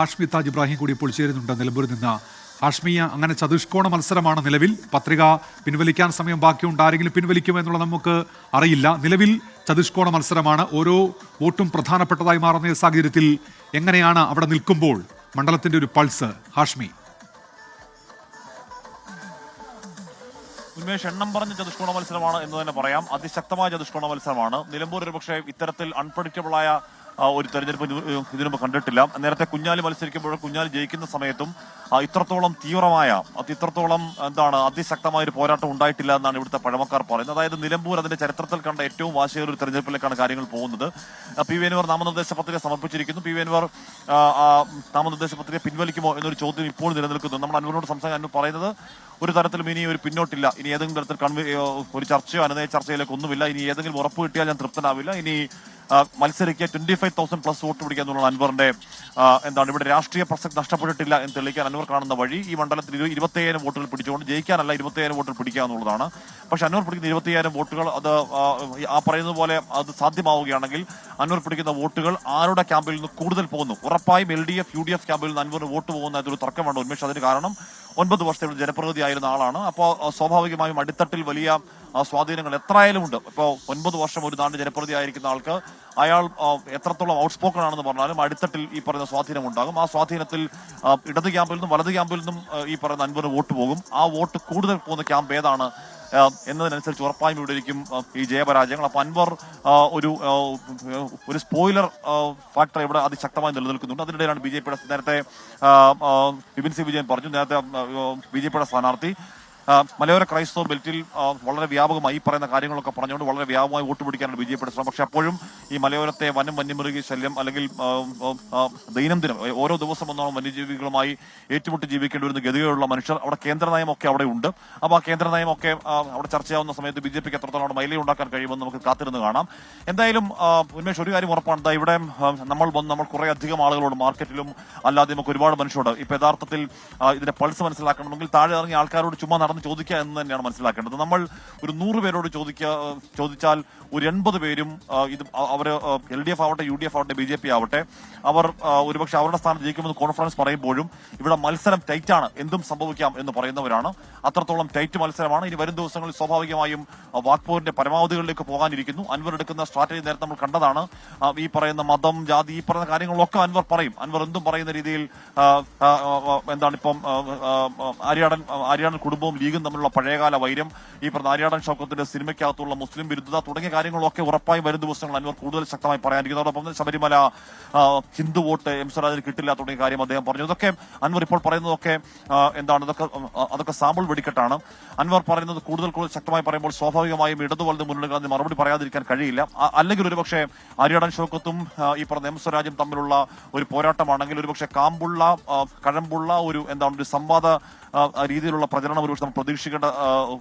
ഹാഷ്മി താജ് ഇബ്രാഹിം കൂടി ഇപ്പോൾ ചേരുന്നുണ്ട് നിലമ്പൂരിൽ നിന്ന്. ഹാഷ്മിയ അങ്ങനെ ചതുഷ്കോണ മത്സരമാണ് നിലവിൽ. പത്രിക പിൻവലിക്കാൻ സമയം ബാക്കിയുണ്ട്. ആരെങ്കിലും പിൻവലിക്കുമോ എന്നുള്ളത് നമുക്ക് അറിയില്ല. നിലവിൽ ചതുഷ്കോണ മത്സരമാണ്. ഓരോ വോട്ടും പ്രധാനപ്പെട്ടതായി മാറുന്ന സാഹചര്യത്തിൽ എങ്ങനെയാണ് അവിടെ നിൽക്കുമ്പോൾ മണ്ഡലത്തിന്റെ ഒരു പൾസ്? ഹാഷ്മി. ഉന്മേഷ് എണ്ണം പറഞ്ഞ ചതുഷ്കോണ മത്സരമാണ് എന്ന് തന്നെ പറയാം. അതിശക്തമായ ചതുഷ്കോണ മത്സരമാണ്. നിലമ്പൂർ ഒരുപക്ഷെ ഇത്തരത്തിൽ ആ, ഒരു തെരഞ്ഞെടുപ്പ് ഇതിനുമ്പ് ഇതിനു കണ്ടിട്ടില്ല. നേരത്തെ കുഞ്ഞാലി മത്സരിക്കുമ്പോൾ കുഞ്ഞാലി ജയിക്കുന്ന സമയത്തും ഇത്രത്തോളം തീവ്രമായ ഇത്രത്തോളം എന്താണ് അതിശക്തമായ ഒരു പോരാട്ടം ഉണ്ടായിട്ടില്ല എന്നാണ് ഇവിടുത്തെ പഴമക്കാർ പറയുന്നത്. അതായത് നിലമ്പൂർ അതിന്റെ ചരിത്രത്തിൽ കണ്ട ഏറ്റവും വാശിയേറിയ ഒരു തെരഞ്ഞെടുപ്പിലേക്കാണ് കാര്യങ്ങൾ പോകുന്നത്. പി വി അൻവർ നാമനിർദ്ദേശ പത്രിക സമർപ്പിച്ചിരിക്കുന്നു. പി വി ആ, നാമനിർദ്ദേശ പത്രിക പിൻവലിക്കുമോ എന്നൊരു ചോദ്യം ഇപ്പോൾ നിലനിൽക്കുന്നു. നമ്മൾ അനുവിനോട് സംസാരിക്കാൻ അനു പറയുന്നത് ഒരു തരത്തിലും ഇനി ഒരു പിന്നോട്ടില്ല. ഇനി ഏതെങ്കിലും തരത്തിൽ കൺവി ഒരു ചർച്ചയോ അനുനയ ചർച്ചയിലേക്ക് ഒന്നുമില്ല. ഇനി ഏതെങ്കിലും ഉറപ്പ് കിട്ടിയാൽ ഞാൻ തൃപ്തനാവില്ല. ഇനി മത്സരിക്കുക twenty five thousand plus vote പിടിക്കുക എന്നുള്ള അൻവറിന്റെ എന്താണ് ഇവിടെ രാഷ്ട്രീയ പ്രസക്തി നഷ്ടപ്പെട്ടിട്ടില്ല എന്ന് തെളിയിക്കാൻ അൻവർ കാണുന്ന വഴി ഈ മണ്ഡലത്തിൽ ഇരു- ഇരുപത്തയ്യായിരം വോട്ടുകൾ പിടിച്ചുകൊണ്ട് ജയിക്കാനല്ല ഇരുപത്തയ്യായിരം വോട്ടുകൾ പിടിക്കുക എന്നുള്ളതാണ്. പക്ഷെ അൻവർ പിടിക്കുന്ന ഇരുപത്തയ്യായിരം വോട്ടുകൾ അത് ആ, പറയുന്നത് പോലെ അത് സാധ്യമാവുകയാണെങ്കിൽ അൻവർ പിടിക്കുന്ന വോട്ടുകൾ ആരുടെ ക്യാമ്പിൽ നിന്ന് കൂടുതൽ പോകുന്നു? ഉറപ്പായും L D F U D F ക്യാമ്പിൽ നിന്ന് അൻവറിന് വോട്ട് പോകുന്ന ഒരു തർക്കമാണ് ഉന്മേഷ്. അതിന് കാരണം ഒൻപത് വർഷത്തെ ഇവിടെ ജനപ്രതിനിധി ആയിരുന്ന ആളാണ്. അപ്പോൾ സ്വാഭാവികമായും അടിത്തട്ടിൽ വലിയ ആ, സ്വാധീനങ്ങൾ എത്രയായാലും ഉണ്ട് ഇപ്പോൾ ഒൻപത് വർഷം ഒരു നാട് ജനപ്രതി ആയിരിക്കുന്ന ആൾക്ക് അയാൾ എത്രത്തോളം ഔട്ട്സ്പോക്കൺ ആണെന്ന് പറഞ്ഞാലും അടിത്തട്ടിൽ ഈ പറയുന്ന സ്വാധീനം ഉണ്ടാകും. ആ സ്വാധീനത്തിൽ ഇടത് ക്യാമ്പിൽ നിന്നും വലത് ക്യാമ്പിൽ നിന്നും ഈ പറയുന്ന അൻപത് വോട്ട് പോകും. ആ വോട്ട് കൂടുതൽ പോകുന്ന ക്യാമ്പ് ഏതാണ്? എന്നതിനനുസരിച്ച് ഉറപ്പായും ഇവിടെ ഇരിക്കും ഈ ജയപരാജയങ്ങൾ. അപ്പൊ അൻവർ ഒരു ഒരു സ്പോയിലർ ഫാക്ടർ ഇവിടെ അതിശക്തമായി നിലനിൽക്കുന്നുണ്ട്. അതിനിടയിലാണ് ബി ജെ പിയുടെ നേരത്തെ വിപിൻ സി വിജയൻ പറഞ്ഞു. നേരത്തെ ബി ജെ പിയുടെ സ്ഥാനാർത്ഥി മലയോര ക്രൈസ്തവ ബെൽറ്റിൽ വളരെ വ്യാപകമായി ഈ പറയുന്ന കാര്യങ്ങളൊക്കെ പറഞ്ഞുകൊണ്ട് വളരെ വ്യാപകമായി വോട്ട് പിടിക്കാനാണ് ബി ജെ ശ്രമം. പക്ഷെ അപ്പോഴും ഈ മലയോരത്തെ വനം വന്യമൃഗ ശല്യം അല്ലെങ്കിൽ ദൈനംദിനം ഓരോ ദിവസം ഒന്നോളം വന്യജീവികളുമായി ഏറ്റുമുട്ടി ജീവിക്കേണ്ടി വരുന്ന ഗതികളുള്ള മനുഷ്യർ അവിടെ കേന്ദ്ര നയമൊക്കെ അവിടെ ഉണ്ട്. അപ്പോൾ ആ കേന്ദ്ര നയമൊക്കെ അവിടെ ചർച്ചയാവുന്ന സമയത്ത് ബി ജെ പിക്ക് എത്രത്തോളം അവിടെ മൈലേജ് ഉണ്ടാക്കാൻ കഴിയുമെന്ന് നമുക്ക് കാത്തിരുന്ന് കാണാം. എന്തായാലും ഉന്മേഷ് ഒരു കാര്യം ഉറപ്പാണ്. എന്താ ഇവിടെ നമ്മൾ വന്ന് നമ്മൾ കുറേ അധികം ആളുകളോട് മാർക്കറ്റിലും അല്ലാതെ നമുക്ക് ഒരുപാട് മനുഷ്യരോട് ഇപ്പം യഥാർത്ഥത്തിൽ ഇതിന്റെ പൾസ് മനസ്സിലാക്കണമെങ്കിൽ താഴെ ഇറങ്ങിയ ആൾക്കാരോട് ചുമ്മാ നടന്ന് ചോദിക്കുക എന്ന് തന്നെയാണ് മനസ്സിലാക്കേണ്ടത്. നമ്മൾ ഒരു നൂറ് പേരോട് ചോദിക്കുക ചോദിച്ചാൽ ഒരു എൺപത് പേരും ഇത് അവർ എൽ ഡി എഫ് ആവട്ടെ യു ഡി എഫ് ആവട്ടെ ബി ജെ പി ആവട്ടെ അവർ ഒരുപക്ഷെ അവരുടെ സ്ഥാനം ജയിക്കുമെന്ന് കോൺഫറൻസ് പറയുമ്പോഴും ഇവിടെ മത്സരം ടൈറ്റാണ്. എന്തും സംഭവിക്കാം എന്ന് പറയുന്നവരാണ്. അത്രത്തോളം ടൈറ്റ് മത്സരമാണ്. ഇനി വരും ദിവസങ്ങളിൽ സ്വാഭാവികമായും വാക്പോറിന്റെ പരമാവധികളിലേക്ക് പോകാനിരിക്കുന്നു. അൻവർ എടുക്കുന്ന സ്ട്രാറ്റജി നേരത്തെ നമ്മൾ കണ്ടതാണ്. ഈ പറയുന്ന മതം ജാതി ഈ പറയുന്ന കാര്യങ്ങളൊക്കെ അൻവർ പറയും. അൻവർ എന്തും പറയുന്ന രീതിയിൽ എന്താണ് ഇപ്പം ആര്യാടൻ ആര്യാടൻ കുടുംബവും ലീഗും തമ്മിലുള്ള പഴയകാല വൈരം ഈ നാരിയാടൻ ഷൗക്കത്തിന്റെ സിനിമയ്ക്കകത്തുള്ള മുസ്ലിം വിരുദ്ധത തുടങ്ങിയ കാര്യങ്ങളൊക്കെ ഉറപ്പായും വരും ദിവസങ്ങൾ അൻവർ കൂടുതൽ ശക്തമായി പറയാനിരിക്കുന്നതോടൊപ്പം തന്നെ ശബരിമല ഹിന്ദു വോട്ട് എം സ്വരാജിന് കിട്ടില്ല തുടങ്ങിയ കാര്യം അദ്ദേഹം പറഞ്ഞു. ഇതൊക്കെ അൻവർ ഇപ്പോൾ പറയുന്നതൊക്കെ എന്താണ് ഇതൊക്കെ അതൊക്കെ സാമ്പിൾ വെടിക്കെട്ടാണ്. അൻവർ പറയുന്നത് കൂടുതൽ കൂടുതൽ ശക്തമായി പറയുമ്പോൾ സ്വാഭാവികമായും ഇടതുവലത് മുന്നണികൾ അതിന് മറുപടി പറയാതിരിക്കാൻ കഴിയില്ല. അല്ലെങ്കിൽ ഒരുപക്ഷെ ആര്യാടൻ ഷോക്കത്തും ഈ പറഞ്ഞ എം സ്വരാജും തമ്മിലുള്ള ഒരു പോരാട്ടമാണെങ്കിൽ ഒരുപക്ഷെ കാമ്പുള്ള കഴമ്പുള്ള ഒരു എന്താണ് ഒരു സംവാദ രീതിയിലുള്ള പ്രചരണം ഒരുപക്ഷെ നമ്മൾ പ്രതീക്ഷിക്കേണ്ട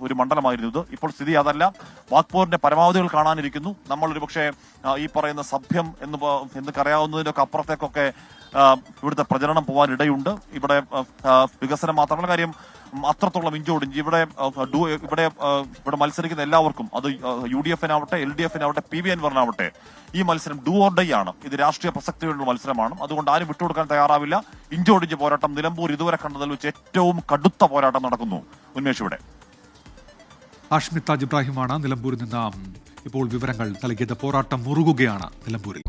ഒരു മണ്ഡലമായിരുന്നു ഇത്. ഇപ്പോൾ സ്ഥിതി അതല്ല. വാഗ്പോറിന്റെ പരമാവധികൾ കാണാനിരിക്കുന്നു. നമ്മൾ ഒരുപക്ഷെ ഈ പറയുന്ന സഭ്യം എന്ന് എന്ന് കറിയാവുന്നതിനൊക്കെ അപ്പുറത്തേക്കൊക്കെ ഇവിടുത്തെ പ്രചരണം പോകാൻ ഇടയുണ്ട് ഇവിടെ വികസനം മാത്രമല്ല കാര്യം അത്രത്തോളം ഇഞ്ചോടിഞ്ച് ഇവിടെ ഇവിടെ ഇവിടെ മത്സരിക്കുന്ന എല്ലാവർക്കും അത് യു ഡി എഫിനാവട്ടെ എൽ ഡി എഫിനാവട്ടെ പി വി എൻവറിനാവട്ടെ ഈ മത്സരം ഡു ഓർ ഡേ ആണ്. ഇത് രാഷ്ട്രീയ പ്രസക്തിയുള്ള മത്സരമാണ്. അതുകൊണ്ട് ആരും വിട്ടുകൊടുക്കാൻ തയ്യാറാവില്ല. ഇഞ്ചോടിഞ്ച് പോരാട്ടം നിലമ്പൂർ ഇതുവരെ കണ്ടതിൽ വെച്ച് ഏറ്റവും കടുത്ത പോരാട്ടം നടക്കുന്നു. ഉന്മേഷ് ഇവിടെ. അഷ്മിതാജ് ഇബ്രാഹിമാണ് നിലമ്പൂരിൽ നിന്ന് ഇപ്പോൾ വിവരങ്ങൾ നൽകിയത്. പോരാട്ടം മുറുകുകയാണ് നിലമ്പൂരിൽ.